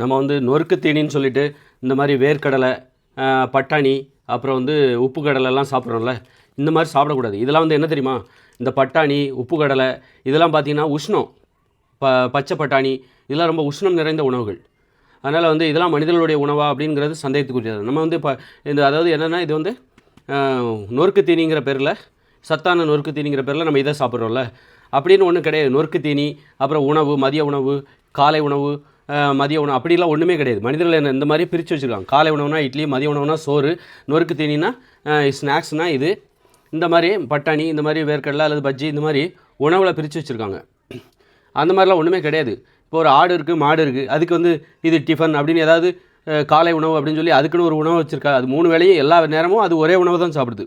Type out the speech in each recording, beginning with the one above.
நம்ம வந்து நொறுக்கு தீனின்னு சொல்லிட்டு இந்த மாதிரி வேர்க்கடலை பட்டாணி அப்புறம் வந்து உப்பு கடலைலாம் சாப்பிட்றோம்ல இந்த மாதிரி சாப்பிடக்கூடாது. இதெல்லாம் வந்து என்ன தெரியுமா? இந்த பட்டாணி உப்பு கடலை இதெல்லாம் பார்த்தீங்கன்னா உஷ்ணம். ப பச்சை பட்டாணி இதெல்லாம் ரொம்ப உஷ்ணம் நிறைந்த உணவுகள். அதனால் வந்து இதெல்லாம் மனிதர்களுடைய உணவா அப்படிங்கிறது சந்தேகத்துக்குரியது. நம்ம வந்து இப்போ இந்த அதாவது என்னென்னா இது வந்து நொறுக்கு தீனிங்கிற பேரில் சத்தான நொறுக்கு தீனிங்கிற பேரில் நம்ம இதை சாப்பிட்றோம்ல. அப்படின்னு ஒன்றும் கிடையாது. நொறுக்கு தீனி அப்புறம் உணவு மதிய உணவு காலை உணவு மதிய உணவு. அப்படிலாம் ஒன்றுமே கிடையாது. மனிதர்கள் என்ன இந்த மாதிரி பிரித்து வச்சுருக்காங்க. காலை உணவுனா இட்லி மதிய உணவுனா சோறு நொறுக்கு தீனினா ஸ்நாக்ஸ்னால் இது. இந்த மாதிரி பட்டாணி இந்த மாதிரி வேர்க்கடலை அல்லது பஜ்ஜி இந்த மாதிரி உணவில் பிரித்து வச்சுருக்காங்க. அந்த மாதிரிலாம் ஒன்றுமே கிடையாது. இப்போ ஒரு ஆடு இருக்குது மாடு இருக்குது அதுக்கு வந்து இது டிஃபன் அப்படின்னு ஏதாவது காலை உணவு அப்படின்னு சொல்லி அதுக்குன்னு ஒரு உணவு வச்சுருக்கா அது மூணு வேளையும் எல்லா நேரமும் அது ஒரே உணவு தான் சாப்பிடுது.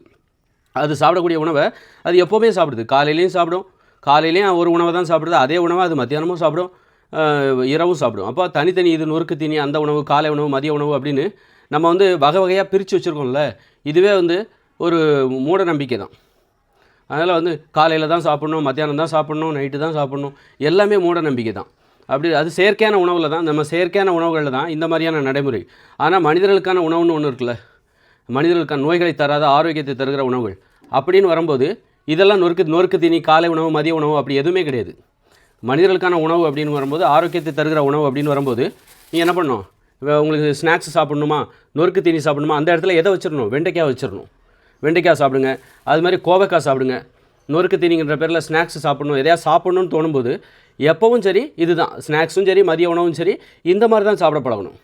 அது சாப்பிடக்கூடிய உணவை அது எப்போவுமே சாப்பிடுது. காலையிலையும் சாப்பிடும். காலையிலையும் ஒரு உணவை தான் சாப்பிடுது. அதே உணவை அது மத்தியானமும் சாப்பிடும். இரவும் சாப்பிடும் அப்போ தனித்தனி இது நொறுக்கு தீனி அந்த உணவு காலை உணவு மதிய உணவு அப்படின்னு நம்ம வந்து வகை வகையாக பிரித்து வச்சுருக்கோம்ல இதுவே வந்து ஒரு மூட நம்பிக்கை தான். அதனால் வந்து காலையில் தான் சாப்பிட்ணும் மத்தியானம் தான் சாப்பிட்ணும் நைட்டு தான் சாப்பிட்ணும் எல்லாமே மூட நம்பிக்கை தான். அப்படி அது செயற்கையான உணவில் தான் நம்ம செயற்கையான உணவுகளில் தான் இந்த மாதிரியான நடைமுறை. ஆனால் மனிதர்களுக்கான உணவுன்னு ஒன்று இருக்குல்ல மனிதர்களுக்கான நோய்களை தராத ஆரோக்கியத்தை தருகிற உணவுகள். அப்படின்னு வரும்போது இதெல்லாம் நொறுக்கு நொறுக்கு தீனி காலை உணவு மதிய உணவு அப்படி எதுவுமே கிடையாது. மனிதர்களுக்கான உணவு அப்படின்னு வரும்போது ஆரோக்கியத்தை தருகிற உணவு அப்படின்னு வரும்போது நீங்கள் என்ன பண்ணணும் இப்போ உங்களுக்கு ஸ்நாக்ஸ் சாப்பிடணுமா? நொறுக்கு தீனி சாப்பிடணுமா? அந்த இடத்துல எதை வச்சிடணும்? வெண்டைக்காய் வச்சிடணும். வெண்டைக்காய் சாப்பிடுங்க. அது மாதிரி கோவைக்காய் சாப்பிடுங்க. நொறுக்கு தீனிங்கிற பேரில் ஸ்நாக்ஸ் சாப்பிடணும். எதையா சாப்பிட்ணுன்னு தோணும்போது எப்போவும் சரி இதுதான். ஸ்நாக்ஸும் சரி மதிய உணவும் சரி இந்த மாதிரி தான் சாப்பிட பழகணும்.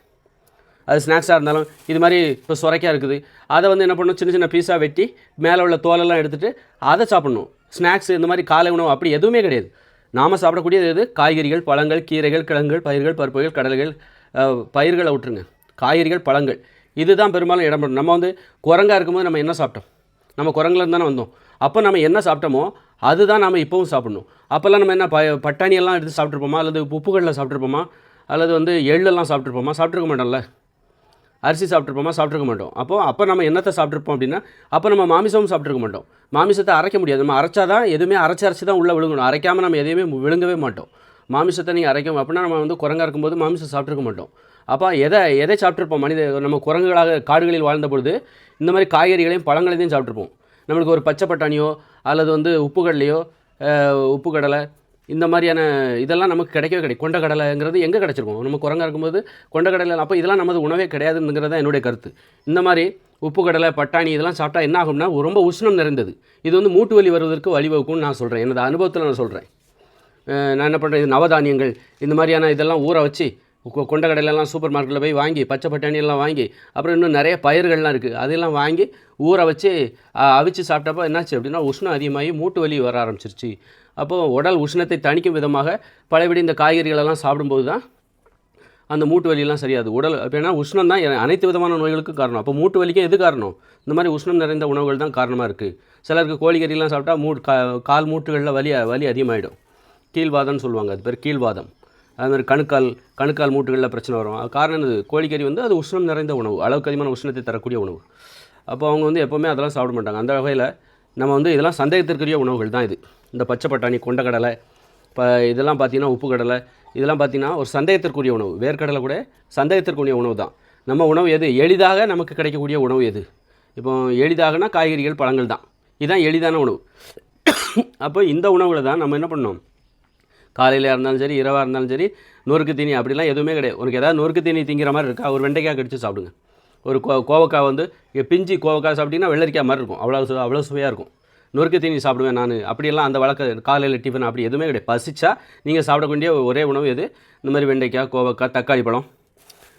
அது ஸ்நாக்ஸாக இருந்தாலும் இது மாதிரி இப்போ சுரைக்காய் இருக்குது. அதை வந்து என்ன பண்ணணும்? சின்ன சின்ன பீஸாக வெட்டி மேலே உள்ள தோலெல்லாம் எடுத்துகிட்டு அதை சாப்பிட்ணும். ஸ்நாக்ஸ் இந்த மாதிரி காலை உணவு அப்படி எதுவுமே கிடையாது. நாம் சாப்பிடக்கூடியது எது? காய்கறிகள் பழங்கள் கீரைகள் கிழங்குகள் பயிர்கள் பருப்புகள் கடல்கள் பயிர்களை விட்டுருங்க காய்கறிகள் பழங்கள். இதுதான் பெரும்பாலும் இடம்பெறும் நம்ம வந்து குரங்காக இருக்கும்போது நம்ம என்ன சாப்பிட்டோம்? நம்ம குரங்குலேருந்து தானே வந்தோம். அப்போ நம்ம என்ன சாப்பிட்டோமோ அதுதான் நம்ம இப்போவும் சாப்பிடணும். அப்போல்லாம் நம்ம என்ன ப பட்டாணியெல்லாம் எடுத்து சாப்பிட்ருப்போமா அல்லது உப்புகளில் சாப்பிட்ருப்போமா அல்லது வந்து எள்ளெல்லாம் சாப்பிட்ருப்போமா சாப்பிட்ருக்க மாட்டோம்ல. அரிசி சாப்பிட்ருப்போமா சாப்பிட்ருக்க மாட்டோம். அப்போ அப்போ நம்ம என்னத்தை சாப்பிட்ருப்போம் அப்படின்னா அப்போ நம்ம மாமிசமும் சாப்பிட்ருக்க மாட்டோம். மாமிசத்தை அரைக்க முடியாது. நம்ம அரைச்சா தான் எதுவுமே அரைச்சி அரைச்சி தான் உள்ளே விழுங்கணும். அரைக்காமல் நம்ம எதையுமே விழுங்கவே மாட்டோம். மாமிசத்தை நீங்கள் அரைக்கும் அப்படின்னா நம்ம வந்து குரங்கா இருக்கும்போது மாமிசம் சாப்பிட்ருக்க மாட்டோம். அப்போ எதை எதை சாப்பிட்ருப்போம் மனித நம்ம குரங்குகளாக காடுகளில் வாழ்ந்த பொழுது இந்த மாதிரி காய்கறிகளையும் பழங்களையும் சாப்பிட்ருப்போம் நம்மளுக்கு ஒரு பச்சை பட்டாணியோ அல்லது வந்து உப்பு கடலையோ உப்பு கடலை இந்த மாதிரியான இதெல்லாம் நமக்கு கிடைக்கவே கிடைக்கும் கொண்ட கடலைங்கிறது எங்கே கிடச்சிருக்கும்? நம்ம குரங்கா இருக்கும்போது கடலை அப்போ இதெல்லாம் நமது உணவே கிடையாதுங்கிறது தான் என்னுடைய கருத்து. இந்த மாதிரி உப்பு கடலை பட்டாணி இதெல்லாம் சாப்பிட்டா என்ன ஆகும்னா ரொம்ப உஷ்ணம் நிறைந்தது. இது வந்து மூட்டு வலி வருவதற்கு வழிவகுக்கும்னு நான் சொல்கிறேன் எனது அனுபவத்தில் நான் சொல்கிறேன் நான் என்ன பண்ணுறேன் இது நவதானியங்கள் இந்த மாதிரியான இதெல்லாம் ஊற வச்சு கொ- கொண்டக்கடலைலாம் சூப்பர் மார்க்கெட்டில் போய் வாங்கி பச்சை பட்டாணியெல்லாம் வாங்கி அப்புறம் இன்னும் நிறைய பயிர்கள்லாம் இருக்குது அதெல்லாம் வாங்கி ஊற வச்சு அவிச்சு சாப்பிட்டப்போ என்னாச்சு அப்படின்னா உஷ்ணம் அதிகமாகி மூட்டு வலி வர ஆரம்பிச்சிருச்சு. அப்போது உடல் உஷ்ணத்தை தணிக்கும் விதமாக பழையபடி இந்த காய்கறிகளெல்லாம் சாப்பிடும்போது தான் அந்த மூட்டு வலியெல்லாம் சரியாது. உடல் அப்படின்னா உஷ்ணம் தான் அனைத்து விதமான நோய்களுக்கும் காரணம். அப்போ மூட்டு வலிக்கு எது காரணம்? இந்த மாதிரி உஷ்ணம் நிறைந்த உணவுகள் தான் காரணமாக இருக்குது சிலருக்கு கோழிக்கறிலாம் சாப்பிட்டா மூ கா கால் மூட்டுகளில் வலி வலி அதிகமாகிடும் கீழ்வாதம்னு சொல்லுவாங்க. அது பேர் கீழ்வாதம். அது மாதிரி கணுக்கால் கணுக்கால் மூட்டுகளில் பிரச்சனை வரும். காரணம் என்னது? கோழிக்கறி வந்து அது உஷ்ணம் நிறைந்த உணவு. அளவுக்கு அதிகமான உஷ்ணத்தை தரக்கூடிய உணவு. அப்போ அவங்க வந்து எப்போவுமே அதெல்லாம் சாப்பிட மாட்டாங்க. அந்த வகையில் நம்ம வந்து இதெல்லாம் சந்தேகத்திற்குரிய உணவுகள் தான் இது. இந்த பச்சை பட்டாணி கொண்டக்கடலை இப்போ இதெல்லாம் பார்த்தீங்கன்னா உப்பு கடலை இதெல்லாம் பார்த்தீங்கன்னா ஒரு சந்தேகத்திற்குரிய உணவு. வேர்க்கடலை கூட சந்தேகத்திற்குரிய உணவு தான். நம்ம உணவு எது? எளிதாக நமக்கு கிடைக்கக்கூடிய உணவு எது? இப்போ எளிதாகனா காய்கறிகள் பழங்கள் தான். இதுதான் எளிதான உணவு. அப்போ இந்த உணவுகளை தான் நம்ம என்ன பண்ணோம் காலையில் இருந்தாலும் சரி இரவாக இருந்தாலும் சரி நொறுக்கு தீனி அப்படிலாம் எதுவுமே கிடையாது. உனக்கு ஏதாவது நொறுக்கு தீனி திங்கிற மாதிரி இருக்கா? ஒரு வெண்டைக்காய் கடிச்சு சாப்பிடுங்க. ஒரு கோ கோவக்காய் வந்து பிஞ்சு கோவக்காய் சாப்பிட்டீங்கன்னா வெள்ளரிக்காய் மாதிரி இருக்கும். அவ்வளோ சு அவ்வளோ சுவையாக இருக்கும். நொறுக்கு தீனி சாப்பிடுவேன் நான். அப்படியெல்லாம் அந்த வழக்க காலையில் டிஃபன் அப்படி எதுவுமே கிடையாது. பசிச்சா நீங்கள் சாப்பிடக்கூடிய ஒரே உணவு எது? இந்த மாதிரி வெண்டைக்காய் கோவக்காய் தக்காளி பழம்.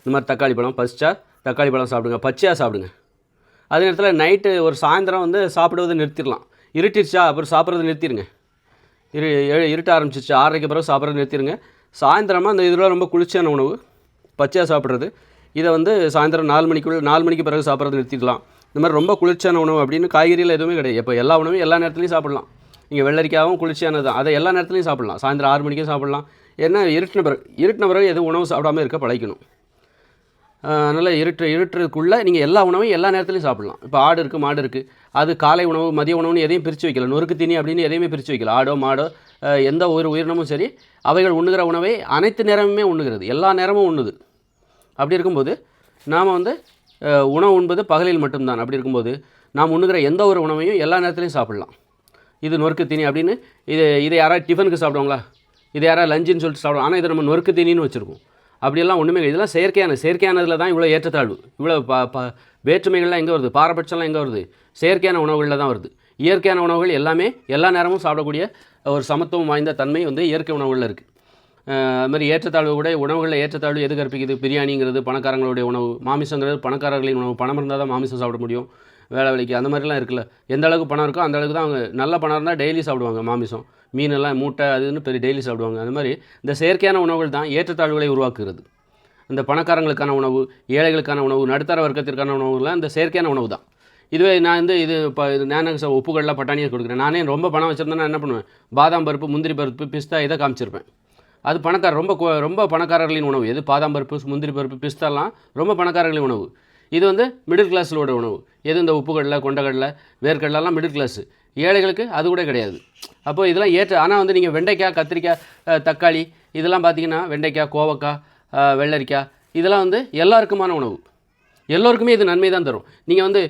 இந்த மாதிரி தக்காளி பழம். பசிச்சா தக்காளி பழம் சாப்பிடுங்க. பச்சையாக சாப்பிடுங்க. அதே நேரத்தில் நைட்டு ஒரு சாயந்தரம் வந்து சாப்பிடுவதை நிறுத்திடலாம். இருட்டிடுச்சா அப்புறம் சாப்பிட்றதை நிறுத்திடுங்க இரு இருட்ட ஆரம்பிச்சிச்சு ஆறரைக்கு பிறகு சாப்பிட்றது நிறுத்திடுங்க சாயந்தரமாக அந்த இதில் ரொம்ப குளிர்ச்சியான உணவு பச்சையாக சாப்பிட்றது. இதை வந்து சாயந்தரம் நாலு மணிக்குள்ள நாலு மணிக்கு பிறகு சாப்பிட்றது நிறுத்திக்கலாம். இந்த மாதிரி ரொம்ப குளிர்ச்சியான உணவு அப்படின்னு காய்கறியில் எதுவுமே கிடையாது. இப்போ எல்லா உணவும் எல்லா நேரத்துலையும் சாப்பிடலாம். நீங்கள் வெள்ளரிக்காவும் குளிர்ச்சியானது தான். அதை எல்லா நேரத்துலையும் சாப்பிடலாம். சாயந்தரம் ஆறு மணிக்கும் சாப்பிடலாம். ஏன்னா இருட்டின பிறகு இருட்டின பிறகு எதுவும் உணவு சாப்பிடாம இருக்க பழக்கணும் அதனால் இருட்டு இருட்டுறதுக்குள்ளே நீங்கள் எல்லா உணவையும் எல்லா நேரத்துலையும் சாப்பிடலாம். இப்போ ஆடு இருக்குது மாடு இருக்குது அது காலை உணவு மதிய உணவுன்னு எதையும் பிரித்து வைக்கல. நொறுக்கு தீனி அப்படின்னு எதையுமே பிரித்து வைக்கல. ஆடோ மாடோ எந்த ஒரு உயிரினமும் சரி அவைகள் உண்ணுகிற உணவை அனைத்து நேரமுமே உண்ணுகிறது. எல்லா நேரமும் உண்ணுது. அப்படி இருக்கும்போது நாம் வந்து உணவு உண்பது பகலில் மட்டும்தான். அப்படி இருக்கும்போது நாம் உண்ணுகிற எந்த ஒரு உணவையும் எல்லா நேரத்துலையும் சாப்பிடலாம். இது நொறுக்கு தீனி அப்படின்னு இது இதை யாராவது டிஃபனுக்கு சாப்பிடுவாங்களா? இது யாராவது லஞ்சுன்னு சொல்லிட்டு சாப்பிடுவோம் ஆனால் இதை நம்ம நொறுக்கு தீனின்னு வச்சுருக்கோம். அப்படியெல்லாம் ஒன்றுமே கிடையாது. இதெல்லாம் செயற்கையான செயற்கையானதில் தான் இவ்வளோ ஏற்றத்தாழ்வு. இவ்வளோ ப ப வேற்றுமைகள்லாம் எங்கே வருது? பாரபட்சம்லாம் எங்கே வருது? செயற்கையான உணவுகளில் தான் வருது. இயற்கையான உணவுகள் எல்லாமே எல்லா நேரமும் சாப்பிடக்கூடிய ஒரு சமத்துவம் வாய்ந்த தன்மை வந்து இயற்கை உணவுகளில் இருக்குது அது மாதிரி ஏற்றத்தாழ்வு கூட உணவுகளில் ஏற்றத்தாழ்வு எது கற்பிக்குது? பிரியாணிங்கிறது பணக்காரங்களுடைய உணவு மாமிசங்கிறது பணக்காரர்களின் உணவு. பணம் இருந்தால் தான் மாமிசம் சாப்பிட முடியும் வேலை வேலைக்கு. அந்த மாதிரிலாம் இருக்குல்ல. எந்த அளவுக்கு பணம் இருக்கோ அந்த அளவுக்கு தான் அவங்க நல்ல பணம் இருந்தால் டெய்லி சாப்பிடுவாங்க மாமிசம். மீனெல்லாம் மூட்டை அதுன்னு பெரிய டெய்லி சாப்பிடுவாங்க. அந்த மாதிரி இந்த செயற்கையான உணவுகள் தான் ஏற்றத்தாழ்வுகளை உருவாக்குகிறது. இந்த பணக்காரங்களுக்கான உணவு ஏழைகளுக்கான உணவு நடுத்தர வர்க்கத்திற்கான உணவுலாம் இந்த செயற்கையான உணவு தான் இதுவே நான் வந்து இது இப்போ இது நான் என்ன உப்புகளில் பட்டாணியை கொடுக்குறேன். நானே ரொம்ப பணம் வச்சுருந்தேன்னா என்ன பண்ணுவேன்? பாதாம் பருப்பு முந்திரி பருப்பு பிஸ்தா இதை காமிச்சிருப்பேன். அது பணக்கார ரொம்ப ரொம்ப பணக்காரர்களின் உணவு. எது? பாதாம் பருப்பு முந்திரி பருப்பு பிஸ்தாலாம் ரொம்ப பணக்காரர்களின் உணவு. இது வந்து மிடில் கிளாஸிலோட உணவு. எது இந்த உப்புக்கடலை கொண்டக்கடலை வேர்க்கடலாம் மிடில் கிளாஸு ஏழைகளுக்கு அது கூட கிடையாது. அப்போ இதெல்லாம் ஏற்ற ஆனால் வந்து நீங்கள் வெண்டைக்காய் கத்திரிக்காய் தக்காளி இதெல்லாம் பார்த்தீங்கன்னா வெண்டைக்காய் கோவக்காய் வெள்ளரிக்காய் இதெல்லாம் வந்து எல்லாருக்குமான உணவு. எல்லோருக்குமே இது நன்மை தான் தரும். நீங்கள் வந்து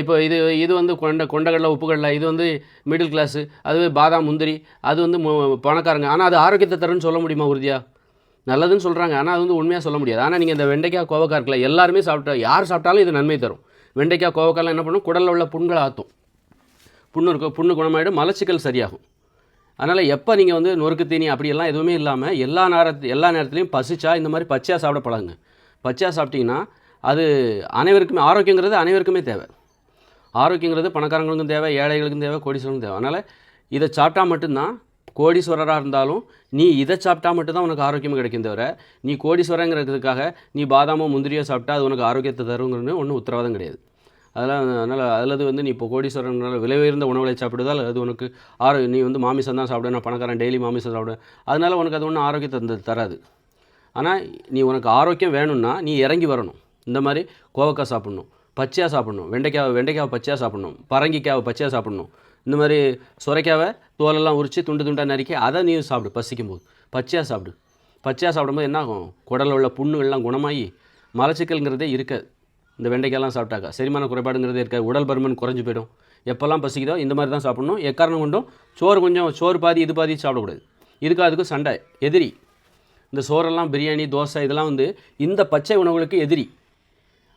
இப்போ இது இது வந்து கொண்ட கொண்டகடலை உப்புக்கடலை இது வந்து மிடில் கிளாஸு அதுவே பாதாம் முந்திரி அது வந்து பணக்காரங்க. ஆனால் அது ஆரோக்கியத்தை தரும்னு சொல்ல முடியுமா உறுதியாக நல்லதுன்னு சொல்கிறாங்க ஆனால் அது வந்து உண்மையாக சொல்ல முடியாது. ஆனால் நீங்கள் இந்த வெண்டைக்காய் கோவக்காய் இருக்கல எல்லாருமே சாப்பிட்டா யார் சாப்பிட்டாலும் இது நன்மை தரும். வெண்டைக்காய் கோவக்காய்லாம் என்ன பண்ணும்? குடலில் உள்ள புண்களை ஆற்றும் புண்ணு இருக்கும் புண்ணு குணமாயிடும் மலச்சிக்கல் சரியாகும். அதனால் எப்போ நீங்கள் வந்து நொறுக்கு தீனி அப்படியெல்லாம் எதுவுமே இல்லாமல் எல்லா நேரத்து எல்லா நேரத்துலையும் பசிச்சா இந்த மாதிரி பச்சையாக சாப்பிட பழகுங்க. பச்சையாக சாப்பிட்டிங்கன்னா அது அனைவருக்குமே ஆரோக்கியங்கிறது அனைவருக்குமே தேவை. ஆரோக்கியங்கிறது பணக்காரங்களுக்கும் தேவை ஏழைகளுக்கும் தேவை கோடீஸ்வரனுக்கும் தேவை. அதனால் இதை சாப்பிட்டா மட்டும்தான் கோடீஸ்வரராக இருந்தாலும் நீ இதை சாப்பிட்டா மட்டும்தான் உனக்கு ஆரோக்கியம் கிடைக்கும் தவிர நீ கோடீஸ்வரங்கிறதுக்காக நீ பாதாமோ முந்திரியோ சாப்பிட்டா அது உனக்கு ஆரோக்கியத்தை தருங்கிறது ஒன்றும் உத்தரவாதம் கிடையாது. அதெல்லாம் அதனால் அல்லது வந்து நீ இப்போ கோடீஸ்வரனால் விலை உயர்ந்த உணவுகளை சாப்பிடுதால் அது உனக்கு ஆரோ நீ வந்து மாமிசம் தான் சாப்பிட நான் பணக்காரன் டெய்லி மாமிசம் சாப்பிடுவேன் அதனால் உனக்கு அது ஒன்றும் ஆரோக்கியத்தை தந்து தராது. ஆனால் நீ உனக்கு ஆரோக்கியம் வேணும்னா நீ இறங்கி வரணும். இந்த மாதிரி கோவக்காய் சாப்பிட்ணும் பச்சையாக சாப்பிட்ணும் வெண்டைக்காவை வெண்டைக்காவை பச்சையாக சாப்பிட்ணும் பரங்கிக்காவை பச்சையாக சாப்பிட்ணும். இந்த மாதிரி சுரைக்காவை தோலெல்லாம் உரித்து துண்டு துண்டாக நறுக்கி அதை நீ சாப்பிடு பசிக்கும் போது பச்சையாக சாப்பிடு. பச்சையாக சாப்பிடும்போது என்ன ஆகும் குடலில் உள்ள புண்ணுகள்லாம் குணமாகி மலச்சிக்கல்ங்கிறதே இருக்காது. இந்த வெண்டைக்காயெல்லாம் சாப்பிட்டாக்கா செரிமான குறைபாடுங்கிறது இருக்காது உடல் பருமன் குறைஞ்சு போயிடும். எப்போல்லாம் பசிக்குதோ இந்த மாதிரி தான் சாப்பிடணும். எக்காரணம் கொண்டும் சோறு கொஞ்சம் சோறு பாதி இது பாதி சாப்பிடக்கூடாது. இதுக்கு அதுக்கு சண்டை எதிரி. இந்த சோறெல்லாம் பிரியாணி தோசை இதெல்லாம் வந்து இந்த பச்சை உணவுகளுக்கு எதிரி.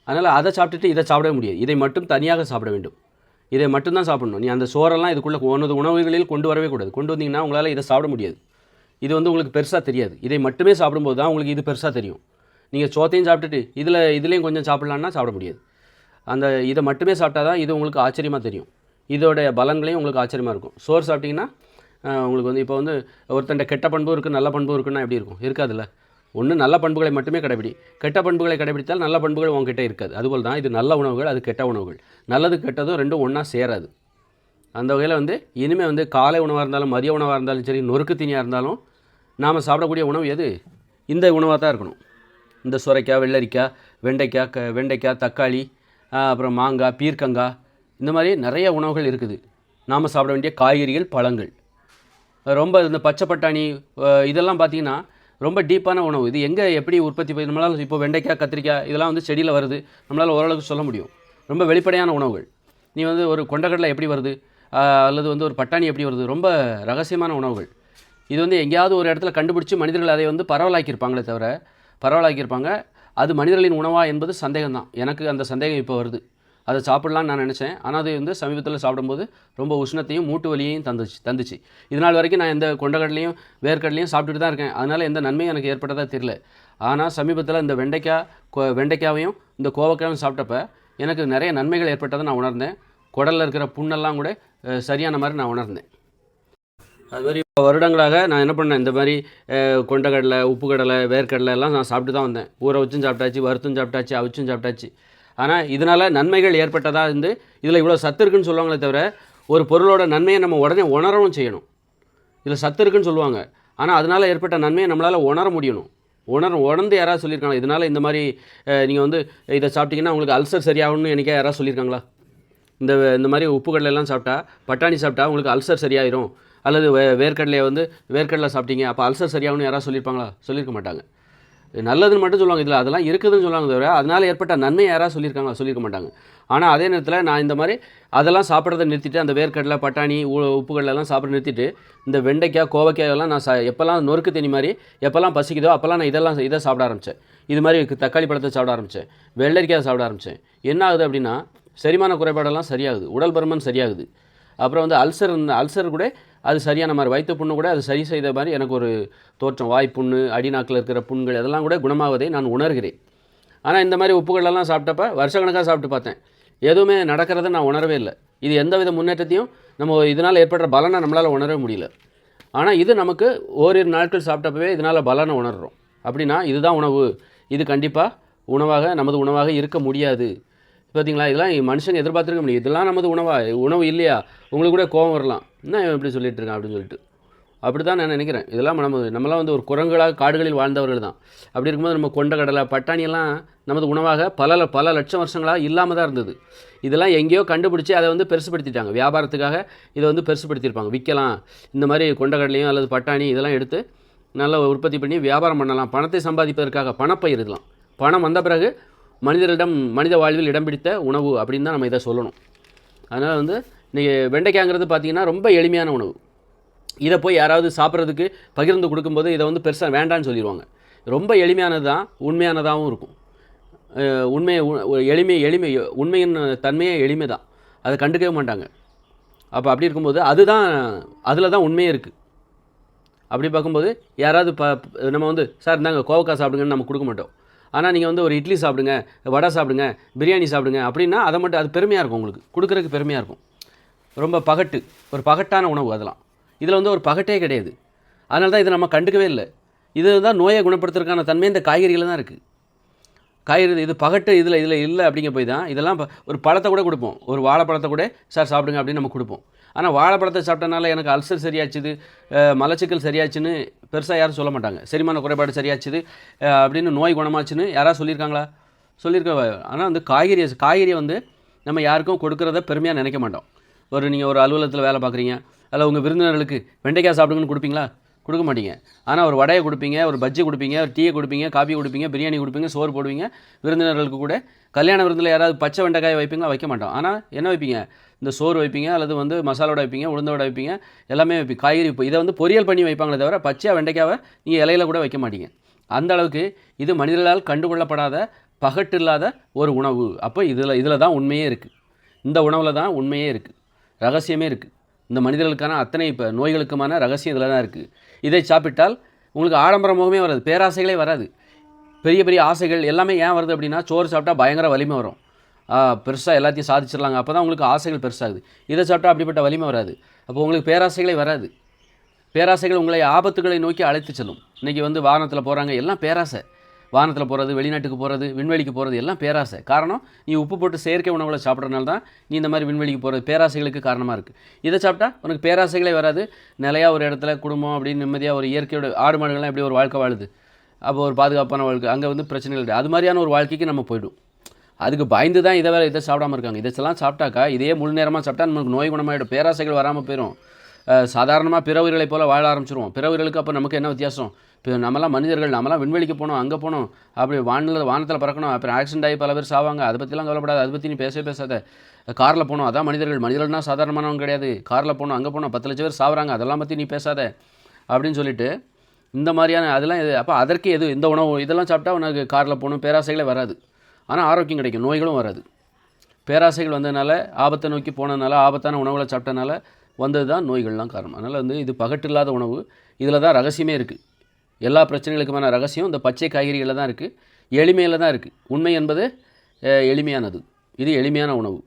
அதனால் அதை சாப்பிட்டுட்டு இதை சாப்பிடவே முடியாது. இதை மட்டும் தனியாக சாப்பிட வேண்டும். இதை மட்டும்தான் சாப்பிடணும். நீ அந்த சோறெல்லாம் இதுக்குள்ளே ஒன்று உணவுகளில் கொண்டு வரவே கூடாது. கொண்டு வந்தீங்கன்னா உங்களால் இதை சாப்பிட முடியாது. இது வந்து உங்களுக்கு பெருசாக தெரியாது. இதை மட்டுமே சாப்பிடும்போது தான் உங்களுக்கு இது பெருசாக தெரியும். நீங்கள் சோத்தையும் சாப்பிட்டுட்டு இதில் இதுலேயும் கொஞ்சம் சாப்பிட்லான்னா சாப்பிட முடியாது. அந்த இதை மட்டுமே சாப்பிட்டா தான் இது உங்களுக்கு ஆச்சரியமாக தெரியும். இதோடைய பலன்களையும் உங்களுக்கு ஆச்சரியமாக இருக்கும். சோறு சாப்பிட்டிங்கன்னா உங்களுக்கு வந்து இப்போ வந்து ஒருத்தண்ட கெட்ட பண்பு இருக்குது நல்ல பண்பு இருக்குன்னா எப்படி இருக்கும்? இருக்காதுல்ல. ஒன்று நல்ல பண்புகளை மட்டுமே கடைபிடி. கெட்ட பண்புகளை கடைபிடித்தால் நல்ல பண்புகள் உங்ககிட்ட இருக்காது. அதுபோல் தான் இது நல்ல உணவுகள் அது கெட்ட உணவுகள். நல்லது கெட்டதும் ரெண்டும் ஒன்றா சேராது. அந்த வகையில் வந்து இனிமேல் வந்து காலை உணவாக இருந்தாலும் மதிய உணவாக இருந்தாலும் சரி நொறுக்கு தீனியாக இருந்தாலும் நாம் சாப்பிடக்கூடிய உணவு எது? இந்த உணவாக தான் இருக்கணும். இந்த சுரைக்காய் வெள்ளரிக்காய் வெண்டைக்காய் க வெண்டைக்காய் தக்காளி அப்புறம் மாங்காய் பீர்க்கங்காய் இந்த மாதிரி நிறைய உணவுகள் இருக்குது. நாம் சாப்பிட வேண்டிய காய்கறிகள் பழங்கள். ரொம்ப இந்த பச்சை பட்டாணி இதெல்லாம் பார்த்தீங்கன்னா ரொம்ப டீப்பான உணவு. இது எங்கே எப்படி உற்பத்தி நம்மளால் இப்போ வெண்டைக்காய் கத்திரிக்காய் இதெல்லாம் வந்து செடியில் வருது நம்மளால் ஓரளவுக்கு சொல்ல முடியும். ரொம்ப வெளிப்படையான உணவுகள். நீ வந்து ஒரு கொண்டக்கடலை எப்படி வருது அல்லது வந்து ஒரு பட்டாணி எப்படி வருது ரொம்ப ரகசியமான உணவுகள். இது வந்து எங்கேயாவது ஒரு இடத்துல கண்டுபிடிச்சி மனிதர்கள் அதை வந்து பரவலாக்கியிருப்பாங்களே தவிர பரவலாக்கியிருப்பாங்க. அது மனிதர்களின் உணவா என்பது சந்தேகம்தான். எனக்கு அந்த சந்தேகம் இப்போ வருது. அதை சாப்பிடலாம்னு நான் நினச்சேன். ஆனால் அது வந்து சமீபத்தில் சாப்பிடும்போது ரொம்ப உஷ்ணத்தையும் மூட்டு வலியையும் தந்துச்சு தந்துச்சு. இது நாள் வரைக்கும் நான் எந்த கொண்டக்கடலையும் வேர்க்கடலையும் சாப்பிட்டுட்டு தான் இருக்கேன். அதனால் எந்த நன்மையும் எனக்கு ஏற்பட்டதாக தெரியல. ஆனால் சமீபத்தில் இந்த வெண்டைக்காய் கோ வெண்டைக்காவையும் இந்த கோவக்காயும் சாப்பிட்டப்ப எனக்கு நிறைய நன்மைகள் ஏற்பட்டதை நான் உணர்ந்தேன். குடலில் இருக்கிற புண்ணெல்லாம் கூட சரியான மாதிரி நான் உணர்ந்தேன். அது மாதிரி வருடங்களாக நான் என்ன பண்ணேன்? இந்த மாதிரி கொண்டக்கடலை உப்பு கடலை வேர்க்கடலை எல்லாம் நான் சாப்பிட்டு தான் வந்தேன். ஊற வச்சும் சாப்பிட்டாச்சு வறுத்தும் சாப்பிட்டாச்சு அவிச்சும் சாப்பிட்டாச்சு. ஆனால் இதனால் நன்மைகள் ஏற்பட்டதாக இருந்து இதில் இவ்வளோ சத்து இருக்குன்னு சொல்லுவாங்களே தவிர ஒரு பொருளோட நன்மையை நம்ம உடனே உணரவும் செய்யணும். இதில் சத்து இருக்குன்னு சொல்லுவாங்க. ஆனால் அதனால் ஏற்பட்ட நன்மையை நம்மளால் உணர முடியணும். உணர உணர்ந்து யாராவது சொல்லியிருக்காங்க இதனால் இந்த மாதிரி நீங்கள் வந்து இதை சாப்பிட்டீங்கன்னா உங்களுக்கு அல்சர் சரியாகும்னு எனக்கே யாராவது சொல்லியிருக்காங்களா? இந்த இந்த மாதிரி உப்பு கடலை எல்லாம் சாப்பிட்டா பட்டாணி சாப்பிட்டா உங்களுக்கு அல்சர் சரியாயிரும். அல்லது வே வேர்க்கடலையை வந்து வேர்க்கடலை சாப்பிட்டீங்க அப்போ அல்சர் சரியாகும்னு யாராவது சொல்லியிருப்பாங்களா? சொல்லியிருக்க மாட்டாங்க. நல்லதுன்னு மட்டும் சொல்லுவாங்க இதில் அதெல்லாம் இருக்குதுன்னு சொல்லுவாங்க தவிர அதனால் ஏற்பட்ட நன்மை யாராவது சொல்லியிருக்காங்க சொல்லியிருக்க மாட்டாங்க. ஆனால் அதே நேரத்தில் நான் இந்த மாதிரி அதெல்லாம் சாப்பிட்றத நிறுத்திட்டு அந்த வேர்க்கடலை பட்டாணி உ- உப்புக்கடலை சாப்பிட நிறுத்திட்டு இந்த வெண்டைக்காய் கோவக்காய் எல்லாம் நான் சா எப்போல்லாம் நொறுக்கு தனி மாதிரி எப்போல்லாம் பசிக்குதோ அப்போல்லாம் நான் இதெல்லாம் இதை சாப்பிட ஆரம்பித்தேன் இது மாதிரி தக்காளி பழத்தை சாப்பிட ஆரம்பித்தேன் வெள்ளரிக்காய் சாப்பிட ஆரம்பித்தேன் என்ன ஆகுது அப்படின்னா செரிமான குறைபாடெல்லாம் சரியாகுது. உடல் பருமன் சரியாகுது. அப்புறம் வந்து அல்சர் அல்சர் கூட அது சரியான மாதிரி வயிற்று புண்ணு கூட அது சரி செய்த மாதிரி எனக்கு ஒரு தோற்றம். வாய் புண்ணு அடிநாக்கில் இருக்கிற புண்கள் அதெல்லாம் கூட குணமாவதை நான் உணர்கிறேன். ஆனால் இந்த மாதிரி உப்புகளெல்லாம் சாப்பிட்டப்ப வருஷக்கணக்காக சாப்பிட்டு பார்த்தேன். எதுவுமே நடக்கிறத நான் உணரவே இல்லை. இது எந்த வித முன்னேற்றத்தையும் நம்ம இதனால் ஏற்படுற பலனை நம்மளால் உணரவே முடியல. ஆனால் இது நமக்கு ஓரிரு நாட்கள் சாப்பிட்டப்பவே இதனால் பலனை உணர்கிறோம் அப்படின்னா இதுதான் உணவு. இது கண்டிப்பாக உணவாக நமது உணவாக இருக்க முடியாது. பார்த்தீங்களா இதெல்லாம் மனுஷங்க எதிர்பார்த்துருக்க முடியும் இதெல்லாம் நமது உணவா? உணவு இல்லையா? உங்களுக்கு கூட கோவம் வரலாம். என்ன இவன் இப்படி சொல்லிட்டு இருக்கான் அப்படின்னு சொல்லிட்டு. அப்படி தான் நான் நினைக்கிறேன். இதெல்லாம் நம்ம நம்மளாம் வந்து ஒரு குரங்குகளாக காடுகளில் வாழ்ந்தவர்கள் தான். அப்படி இருக்கும்போது நம்ம கொண்ட கடலை பட்டாணியெல்லாம் நமது உணவாக பல ல- பல லட்சம் வருஷங்களாக இல்லாமல் தான் இருந்தது. இதெல்லாம் எங்கேயோ கண்டுபிடிச்சி அதை வந்து பெருசுப்படுத்திட்டாங்க. வியாபாரத்துக்காக இதை வந்து பெருசுப்படுத்தியிருப்பாங்க. விற்கலாம். இந்த மாதிரி கொண்டக்கடலையும் அல்லது பட்டாணி இதெல்லாம் எடுத்து நல்லா உற்பத்தி பண்ணி வியாபாரம் பண்ணலாம். பணத்தை சம்பாதிப்பதற்காக பணப்பயிர் இதெல்லாம். பணம் வந்த பிறகு மனிதரிடம் மனித வாழ்வில் இடம் பிடித்த உணவு அப்படின்னு தான் நம்ம இதை சொல்லணும். அதனால் வந்து இன்றைக்கி வெண்டைக்காய்ங்கிறது பார்த்திங்கன்னா ரொம்ப எளிமையான உணவு. இதை போய் யாராவது சாப்பிட்றதுக்கு பகிர்ந்து கொடுக்கும்போது இதை வந்து பெருசாக வேண்டான்னு சொல்லிடுவாங்க. ரொம்ப எளிமையானது தான் உண்மையானதாகவும் இருக்கும். உண்மையை எளிமை எளிமை உண்மையின் தன்மையே எளிமை தான். அதை கண்டுக்கவே மாட்டாங்க. அப்போ அப்படி இருக்கும்போது அதுதான் அதில் தான் உண்மையே இருக்குது அப்படி பார்க்கும்போது யாராவது ப நம்ம வந்து சார் இந்தாங்க கோவக்காய் சாப்பிடுங்கன்னு நம்ம கொடுக்க மாட்டோம். ஆனால் நீங்கள் வந்து ஒரு இட்லி சாப்பிடுங்க வடை சாப்பிடுங்க பிரியாணி சாப்பிடுங்க அப்படின்னா அதை மட்டும் அது பெருமையாக இருக்கும் உங்களுக்கு. கொடுக்குறதுக்கு பெருமையாக இருக்கும். ரொம்ப பகட்டு ஒரு பகட்டான உணவு அதெல்லாம். இதில் வந்து ஒரு பகட்டே கிடையாது. அதனால தான் இதை நம்ம கண்டுக்கவே இல்லை. இது தான் நோயை குணப்படுத்துறதுக்கான தன்மை இந்த காய்கறிகளில் தான் இருக்குது காய்கறி இது பகட்டு இதில் இதில் இல்லை அப்படிங்க போய் தான் இதெல்லாம் ஒரு பழத்தை கூட கொடுப்போம். ஒரு வாழைப்பழத்தை கூட சார் சாப்பிடுங்க அப்படின்னு நம்ம கொடுப்போம். ஆனால் வாழைப்பழத்தை சாப்பிட்டனால எனக்கு அல்சர் சரியாச்சுது மலச்சிக்கல் சரியாச்சுன்னு பெருசாக யாரும் சொல்ல மாட்டாங்க. செரிமான குறைபாடு சரியாச்சுது அப்படின்னு நோய் குணமாச்சுன்னு யாராவது சொல்லியிருக்காங்களா? சொல்லியிருக்க ஆனால் வந்து காய்கறி காய்கறியை வந்து நம்ம யாருக்கும் கொடுக்குறத பெருமையாக நினைக்க மாட்டோம். ஒரு நீங்கள் ஒரு அலுவலகத்தில் வேலை பார்க்குறீங்க அதில் உங்கள் விருந்தினர்களுக்கு வெண்டைக்காய் சாப்பிடுங்கன்னு கொடுப்பீங்களா? கொடுக்க மாட்டீங்க. ஆனால் ஒரு வடையை கொடுப்பீங்க ஒரு பஜ்ஜி கொடுப்பீங்க ஒரு டீயை கொடுப்பீங்க காஃபி கொடுப்பீங்க பிரியாணி கொடுப்பீங்க சோறு போடுவீங்க. விருந்தினர்களுக்கு கூட கல்யாண விருந்தில் யாராவது பச்சை வெண்டைக்காய் வைப்பீங்களா? வைக்க மாட்டோம். ஆனால் என்ன வைப்பீங்க? இந்த சோறு வைப்பீங்க அல்லது வந்து மசாலோட வைப்பீங்க உளுந்தோட வைப்பீங்க எல்லாமே வைப்பீங்க. காய்கறி இதை வந்து பொரியல் பண்ணி வைப்பாங்களே தவிர பச்சையாக வெண்டைக்காவை நீங்கள் இலையில கூட வைக்க மாட்டீங்க. அந்த அளவுக்கு இது மனிதர்களால் கண்டுகொள்ளப்படாத பகட்டு இல்லாத ஒரு உணவு. அப்போ இதில் இதில் தான் உண்மையே இருக்குது இந்த உணவில் தான் உண்மையே இருக்குது ரகசியமே இருக்குது இந்த மனிதர்களுக்கான அத்தனை இப்போ நோய்களுக்குமான ரகசியம் இதில் தான் இருக்குது இதை சாப்பிட்டால் உங்களுக்கு ஆடம்பர முகமே வராது பேராசைகளே வராது. பெரிய பெரிய ஆசைகள் எல்லாமே ஏன் வருது அப்படின்னா சோறு சாப்பிட்டா பயங்கர வலிமை வரும். பெருசாக எல்லாத்தையும் சாதிச்சிடலாங்க. அப்போ தான் உங்களுக்கு ஆசைகள் பெருசாகுது. இதை சாப்பிட்டா அப்படிப்பட்ட வலிமை வராது. அப்போ உங்களுக்கு பேராசைகளே வராது. பேராசைகள் உங்களை ஆபத்துகளை நோக்கி அழைத்து செல்லும். இன்றைக்கி வந்து வாகனத்தில் போகிறாங்க எல்லாம் பேராசை. வானத்தில் போகிறது வெளிநாட்டுக்கு போகிறது விண்வெளிக்கு போகிறது எல்லாம் பேராசை. காரணம் நீ உப்பு போட்டு செயற்கை உணவுகளை சாப்பிட்றதுனால தான் நீ இந்த மாதிரி விண்வெளிக்கு போகிறது பேராசைகளுக்கு காரணமாக இருக்குது இதை சாப்பிட்டா உனக்கு பேராசைகளே வராது. நிலையாக ஒரு இடத்துல குடும்பம் அப்படின்னு நிம்மதியாக ஒரு இயற்கையோட ஆடு மாடுகள்லாம் எப்படி ஒரு வாழ்க்கை வாழுது? அப்போ ஒரு பாதுகாப்பான வாழ்க்கை அங்கே வந்து பிரச்சனைகள் இல்லை அது மாதிரியான ஒரு வாழ்க்கைக்கு நம்ம போய்டும். அதுக்கு பயந்து தான் இதை வேறு இதை சாப்பிடாம இருக்காங்க. இதெல்லாம் சாப்பிட்டாக்கா இதே முழு நேரமாக சாப்பிட்டா நமக்கு நோய் குணமாயிடும். பேராசைகள் வராமல் போயிடும் சாதாரணமாக பிற உயிர்களைப் போல் வாழ ஆரம்பிச்சிருவோம். பிற உயிர்களுக்கு அப்போ நமக்கு என்ன வித்தியாசம்? இப்போ நம்மளாம் மனிதர்கள் நம்மலாம் விண்வெளிக்கு போனோம் அங்கே போகணும் அப்படி வானில் வானத்தில் பறக்கணும் அப்புறம் ஆக்சிடென்ட் ஆகி பல பேர் சாவாங்க. அதை பற்றிலாம் கவலைப்படாது அதை பற்றி நீ பேசவே பேசாத. காரில் போகணும் அதான் மனிதர்கள். மனிதர்கள்னால் சாதாரணமானவங்க கிடையாது. காரில் போகணும் அங்கே போனோம் பத்து லட்சம் பேர் சாவுறாங்க. அதெல்லாம் பற்றி நீ பேசாத. அப்படின்னு சொல்லிட்டு இந்த மாதிரியான அதெல்லாம் இது அப்போ அதற்கு எது இந்த உணவு இதெல்லாம் சாப்பிட்டா உனக்கு காரில் போகணும் பேராசைகளே வராது. ஆனால் ஆரோக்கியம் கிடைக்கும் நோய்களும் வராது. பேராசைகள் வந்ததுனால ஆபத்தை நோக்கி போனதுனால ஆபத்தான உணவுகளை சாப்பிட்டனால வந்தது தான் நோய்கள்லாம் காரணம். அதனால் வந்து இது பகட்டில்லாத உணவு. இதில் தான் ரகசியமே இருக்குது எல்லா பிரச்சனைகளுக்குமான ரகசியம் இந்த பச்சை காய்கறிகளில் தான் இருக்குது எளிமையில் தான் இருக்குது உண்மை என்பது எளிமையானது. இது எளிமையான உணவு.